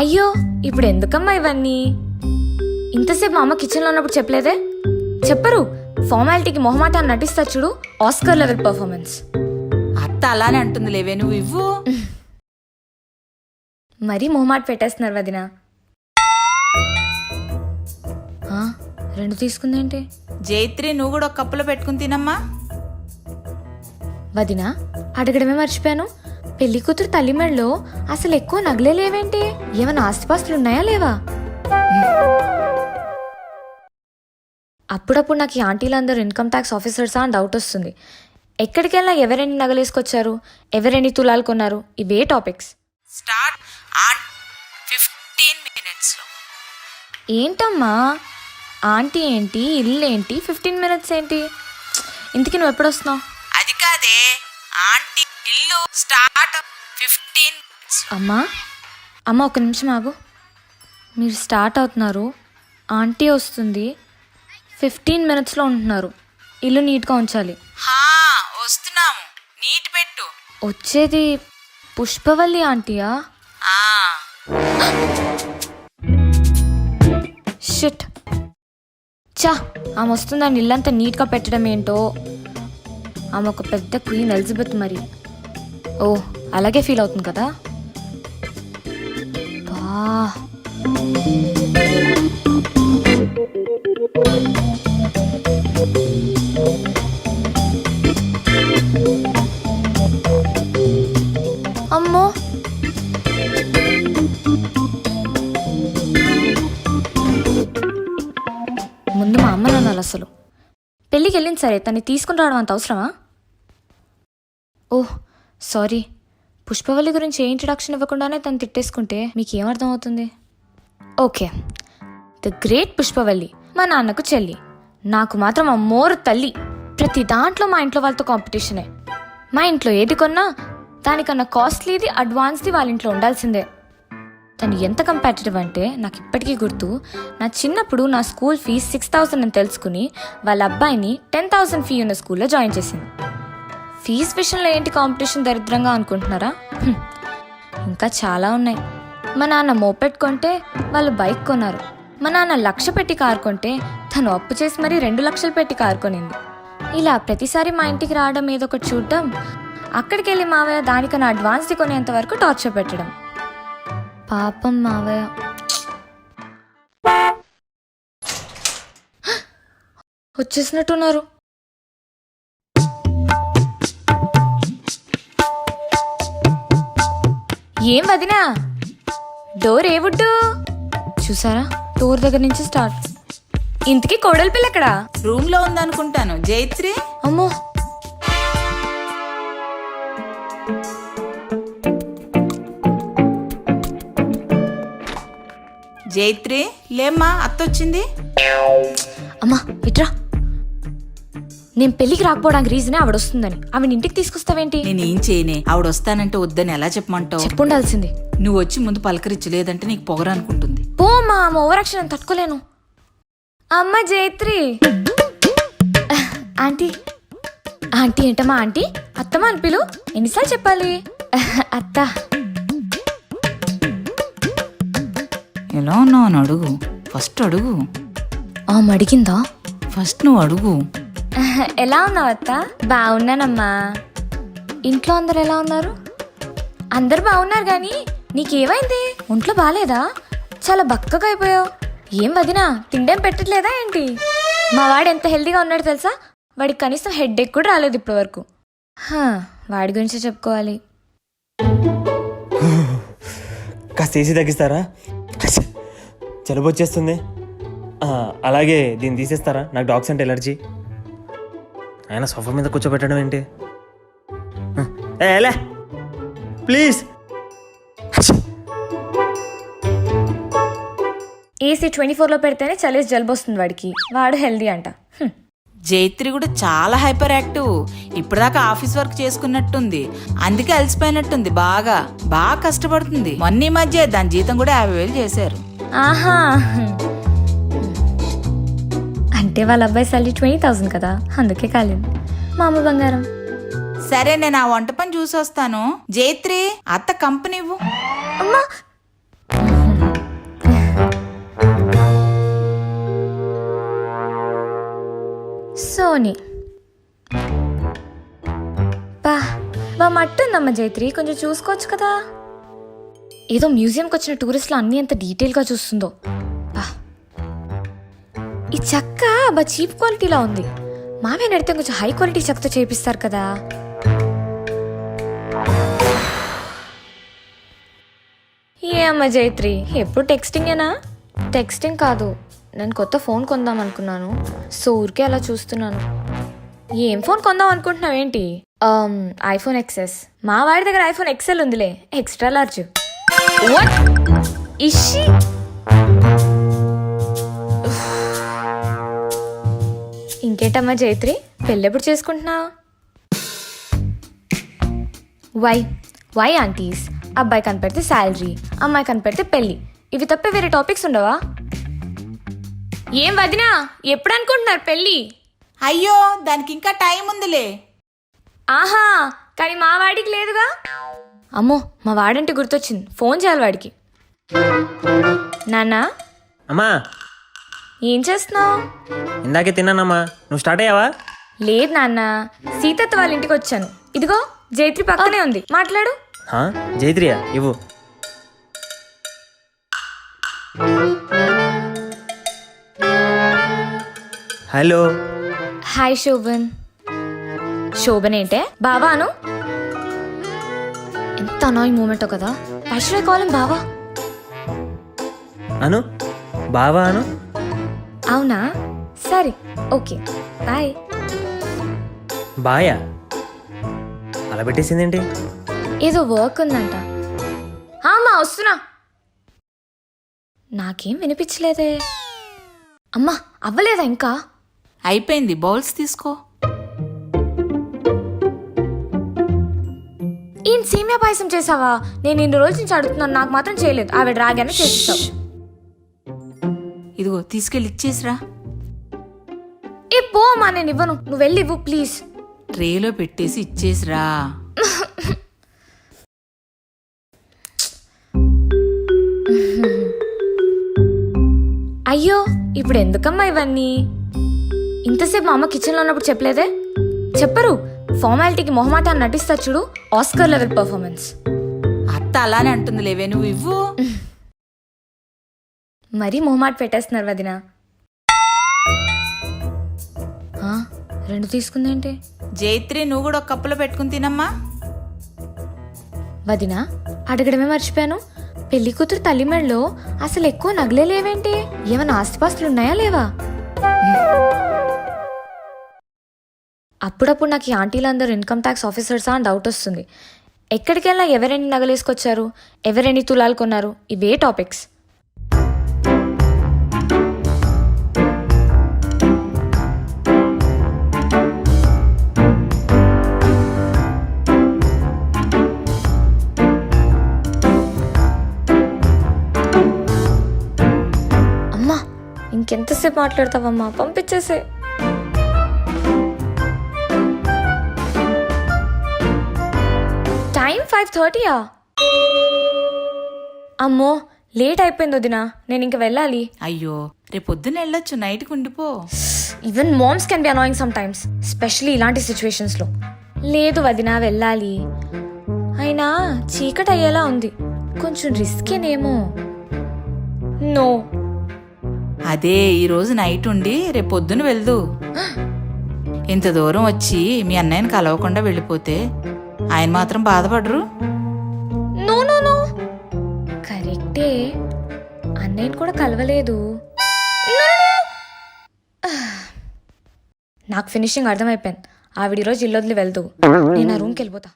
అయ్యో ఇప్పుడు ఎందుకమ్మా ఇవన్నీ? ఇంతసేపు మా అమ్మ కిచెన్లో ఉన్నప్పుడు చెప్పలేదే? చెప్పరు ఫార్మాలిటీకి మొహమాటాన్ని నటిస్తా చూడు ఆస్కర్ లెవెల్ పర్ఫార్మెన్స్ అత్త అలానే అంటుంది లేవే నువ్వు ఇవ్వు. మరీ మొహమాట పెట్టేస్తున్నారు వదిన. ఆ, రెండు తీసుకుందేంటి? జైత్రి నువ్వు కూడా ఒక కప్పులో పెట్టుకుని తినమ్మా. వదిన అడగడమే మర్చిపోయాను. పెళ్ళి కూతురు తల్లి మెడలో అసలు ఎక్కువ నగలే లేవేంటి? ఏమైనా ఆస్తిపాస్తులు ఉన్నాయా లేవా? అప్పుడప్పుడు నాకు ఈ ఆంటీలందరూ ఇన్కమ్ ట్యాక్స్ ఆఫీసర్సా అని డౌట్ వస్తుంది. ఎక్కడికి వెళ్ళినా ఎవరెన్ని నగలేసుకొచ్చారు ఎవరెన్ని తులాలు కొన్నారు? ఇవే టాపిక్స్. స్టార్ట్ ఆన్ ఫిఫ్టీన్ ఏంటమ్మా? ఆంటీ ఏంటి? ఇల్లు ఏంటి? ఫిఫ్టీన్ మినిట్స్ ఏంటి? ఇంతకీ నువ్వు ఎప్పుడు వస్తున్నావు అది కాదే ఆంటీ ఇల్లు స్టార్ట్ ఫిఫ్టీన్ అమ్మా అమ్మ ఒక నిమిషం ఆగు. మీరు స్టార్ట్ అవుతున్నారు ఆంటీ వస్తుంది ఫిఫ్టీన్ మినిట్స్లో ఉంటున్నారు ఇల్లు నీట్గా ఉంచాలి. హా వస్తున్నాము నీట్ పెట్టు. వచ్చేది పుష్పవల్లి ఆంటీయా? ఆ. షిట్. చా ఆమె వస్తుందని ఇల్లంతా నీట్గా పెట్టడం ఏంటో? ఆమె ఒక పెద్ద క్వీన్ ఎలిజబెత్ మరి. ఓ అలాగే ఫీల్ అవుతుంది కదా? బా. అమ్మో. ముందు మా అమ్మ నాన్నలు అసలు. పెళ్ళికి వెళ్ళింది సరే తన్ని తీసుకుని రావడం అంత అవసరమా? ఓహ్ సారీ. పుష్పవల్లి గురించి ఏ ఇంట్రడక్షన్ ఇవ్వకుండానే తను తిట్టేసుకుంటే మీకు ఏమర్థం అవుతుంది ఓకే. ద గ్రేట్ పుష్పవల్లి మా నాన్నకు చెల్లి. నాకు మాత్రం ఆ మోరు తల్లి. ప్రతి దాంట్లో మా ఇంట్లో వాళ్ళతో కాంపిటీషనే మా ఇంట్లో ఏది కొన్నా దానికన్నా కాస్ట్లీది అడ్వాన్స్ది వాళ్ళ ఇంట్లో ఉండాల్సిందే. తను ఎంత కంపాటిటివ్ అంటే నాకు ఇప్పటికీ గుర్తు నా చిన్నప్పుడు నా స్కూల్ ఫీజ్ సిక్స్ థౌసండ్ అని తెలుసుకుని వాళ్ళ అబ్బాయిని టెన్ థౌసండ్ ఫీ ఉన్న స్కూల్లో జాయిన్ చేసింది. ఫీజ్ విషయంలో ఏంటి కాంపిటీషన్ దరిద్రంగా అనుకుంటున్నారా? ఇంకా చాలా ఉన్నాయి. మా నాన్న మోపెట్ కొంటే వాళ్ళు బైక్ కొన్నారు. మా నాన్న లక్ష పెట్టి కారు కొంటే తను అప్పు చేసి మరీ రెండు లక్షలు పెట్టి కారు కొనింది. ఇలా ప్రతిసారి మా ఇంటికి రావడం ఏదో ఒకటి చూడటం అక్కడికి వెళ్ళి మావయ్య దానికన్నా అడ్వాన్స్ది కొనేంత వరకు టార్చర్ పెట్టడం. పాపం మావయ్య. వచ్చేసినట్టున్నారు. ఏం వదినా? డోర్ ఏ వుడ్డు? చూసారా? డోర్ దగ్గర నుంచి స్టార్ట్. ఇంతకీ కోడలి పిల్ల ఎక్కడా? రూమ్లో ఉందనుకుంటాను. జైత్రి? అమ్మో! జైత్రి లేమ్మా అత్త వచ్చింది అమ్మా ఇట్రా. నేను పెళ్ళికి రాకపోవడానికి రీజనే ఆవిడ వస్తుందని ఆవిడ ఇంటికి తీసుకొస్తావేంటి? నేనేం చేయనే? ఆవిడ వస్తానంటే వద్దని ఎలా చెప్పమంటావు? చెప్పుండాల్సింది. నువ్వు వచ్చి ముందు పలకరించు లేదంటే నీకు పొగరనుకుంటుంది. పో మా ఓవరాక్షన్ తట్టుకోలేను. అమ్మ జైత్రి. ఆంటీ. ఆంటీ ఏంటమ్మా ఆంటీ? అత్తమ్మ అని పిలు. ఎన్నిసార్లు చెప్పాలి? అత్త. ఎలా ఉన్నావు అని అడుగు. ఫస్ట్ అడుగు. ఆమె అడిగిందా? ఫస్ట్ నువ్వు అడుగు. ఎలా ఉన్నావు అత్త? బాగున్నానమ్మా. ఇంట్లో అందరు ఎలా ఉన్నారు? అందరు బాగున్నారు కానీ నీకేమైంది? ఒంట్లో బాగాలేదా చాలా బక్కగా అయిపోయావు. ఏం వదినా తిండేం పెట్టట్లేదా ఏంటి? మా వాడు ఎంత హెల్తీగా ఉన్నాడు తెలుసా? వాడికి కనీసం హెడ్ ఎక్ కూడా రాలేదు ఇప్పటి వరకు వాడి గురించి చెప్పుకోవాలి. కాస్త ఏసీ తగ్గిస్తారా? జలుబు వచ్చేస్తుంది. అలాగే దీన్ని తీసేస్తారా? నాకు డాగ్స్ అంటే ఎలర్జీ. ఆయన సోఫా మీద కూర్చోబెట్టడం ఏంటి? ఆ, ఏ, లే. ప్లీజ్. ఏసీ ట్వంటీ ఫోర్లో పెడితేనే చలేసి జలుబు వస్తుంది వాడికి. వాడు హెల్దీ అంట. జైత్రి కూడా చాలా హైపర్ యాక్టివ్. ఇప్పటిదాకా ఆఫీస్ వర్క్ చేసుకున్నట్టుంది. అందుకే అలసిపోయినట్టుంది బాగా. బాగా కష్టపడుతుంది. మొన్న ఈ మధ్య దాని జీతం కూడా యాభై వేలు చేశారు. ఆహా. అంటే వాళ్ళ అబ్బాయి సాలరీ ట్వంటీ థౌసండ్ కదా అందుకే కాలేదు. మా అమ్మ బంగారం. సరే నేను ఆ వంట పని చూసి వస్తాను. జైత్రి అత్త కంపెనీ ఇవ్వు. అమ్మా! సోనీ. బా బా జైత్రి కొంచెం చూసుకోవచ్చు కదా? ఏదో మ్యూజియంకి వచ్చిన టూరిస్టులు అన్నీ ఎంత డీటెయిల్గా చూస్తుందో. ఈ చెక్క బా చీప్ క్వాలిటీలా ఉంది. మామే నడితే కొంచెం హై క్వాలిటీ చెక్కతో చేపిస్తారు కదా. ఏమ్మ జైత్రి ఎప్పుడు టెక్స్టింగేనా టెక్స్టింగ్ కాదు నేను కొత్త ఫోన్ కొందాం అనుకున్నాను. సో ఊరికే అలా చూస్తున్నాను. ఏం ఫోన్ కొందాం అనుకుంటున్నావు ఏంటి? ఐఫోన్ ఎక్సెస్ మా వాడి దగ్గర ఐఫోన్ ఎక్సెల్ ఉందిలే ఎక్స్ట్రా లార్జ్ ఇషి ఇంకేటమ్మా జైత్రి? పెళ్ళెప్పుడు చేసుకుంటున్నావు? Why why aunties. అబ్బాయి కనిపెడితే శాలరీ అమ్మాయి కనిపెడితే పెళ్ళి. ఇవి తప్ప వేరే టాపిక్స్ ఉండవా? ఏం వదినా? ఎప్పుడు అనుకుంటున్నారు పెళ్ళి? అయ్యో దానికి ఇంకా టైం ఉందిలే. ఆహా కానీ మా వాడికి లేదుగా? అమ్మో మా వాడంటే గుర్తొచ్చింది. ఫోన్ చేయాలి వాడికి. నాన్న? అమ్మా ఏం చేస్తున్నావు? ఇందాకే తిన్నానమ్మా. నువ్వు స్టార్ట్ అయ్యావా? లేదు నాన్న. సీతత్త వాళ్ళ ఇంటికి వచ్చాను. ఇదిగో జైత్రి పక్కనే ఉంది. మాట్లాడు. హా? జైత్రియా? ఇవ్వు. హలో. హాయ్ శోభన్. శోభన్ ఏంటే? బావాను ఎంత అనాయింగ్ మూమెంటో కదా. ఐశ్వర్య కాలం బావా? అను? బావా అను? అవునా? సరే ఓకే. బాయ్. బాయా? అలా పెట్టేసిందేంటి? ఏదో వర్క్ ఉందంట. అమ్మా వస్తున్నా. నాకేం వినిపించలేదే. అమ్మా అవ్వలేదా ఇంకా? అయిపోయింది బౌల్స్ తీసుకో. ఏం సేమియా పాయసం చేసావా? నేను ఇన్ని రోజుల నుంచి అడుగుతున్నాను నాకు మాత్రం చేయలేదు. ఆవిడ రాగానే చేసేస్తావు ఇదిగో తీసుకెళ్ళి ఇచ్చేసిరా. ఏ పో అమ్మా నేను ఇవ్వను. నువ్వు వెళ్ళి ఇవ్వు ప్లీజ్. ట్రేలో పెట్టేసి ఇచ్చేసిరా. అయ్యో ఇప్పుడు ఎందుకమ్మా ఇవన్నీ? ఇంతసేపు మా అమ్మ కిచెన్లో ఉన్నప్పుడు చెప్పలేదే? చెప్పరు ఫార్మాలిటీకి మొహమాటాన్ని నటిస్తా చూడు ఆస్కర్ లెవెల్ పర్ఫార్మెన్స్ అత్త అలానే అంటుంది లేవే నువ్వు ఇవ్వు. మరీ మొహమాట పెట్టేస్తున్నారు వదిన. రెండు తీసుకుందేంటి? జైత్రి నువ్వు కూడా ఒక కప్పులో పెట్టుకుని తినమ్మా. వదిన అడగడమే మర్చిపోయాను. పెళ్ళి కూతురు తల్లి మెడలో అసలు ఎక్కువ నగలే లేవేంటి? ఏమైనా ఆస్తిపాస్తులు ఉన్నాయా లేవా? అప్పుడప్పుడు నాకు ఈ ఆంటీలందరూ ఇన్కమ్ ట్యాక్స్ ఆఫీసర్సా అని డౌట్ వస్తుంది. ఎక్కడికి వెళ్ళినా ఎవరెన్ని నగలేసుకొచ్చారు? ఎవరెన్ని తులాలు కొన్నారు? ఇవే టాపిక్స్. ఇంకెంతసేపు మాట్లాడతావమ్మా? పంపించేసే. టైం ఫైవ్ థర్టీయా? అమ్మో లేట్ అయిపోయింది వదిన. నేను ఇంక వెళ్ళాలి. అయ్యో రేపు పొద్దున్న వెళ్ళొచ్చు. నైట్కి ఉండిపో. Even moms can be annoying sometimes specially ఇలాంటి సిచ్యువేషన్స్లో లేదు వదిన వెళ్ళాలి. అయినా చీకటి అయ్యేలా ఉంది. కొంచెం రిస్కేనేమో నో అదే ఈరోజు నైట్ ఉండి రేపొద్దున వెళ్దు. ఇంత దూరం వచ్చి మీ అన్నయ్యని కలవకుండా వెళ్ళిపోతే ఆయన మాత్రం బాధపడరు. కరెక్టే. అన్నయ్యని కూడా కలవలేదు. నాకు ఫినిషింగ్ అర్థమైపోయింది. ఆవిడ ఈరోజు ఇల్లు వదిలి వెళ్తూ నేను ఆ రూమ్కి వెళ్ళిపోతా.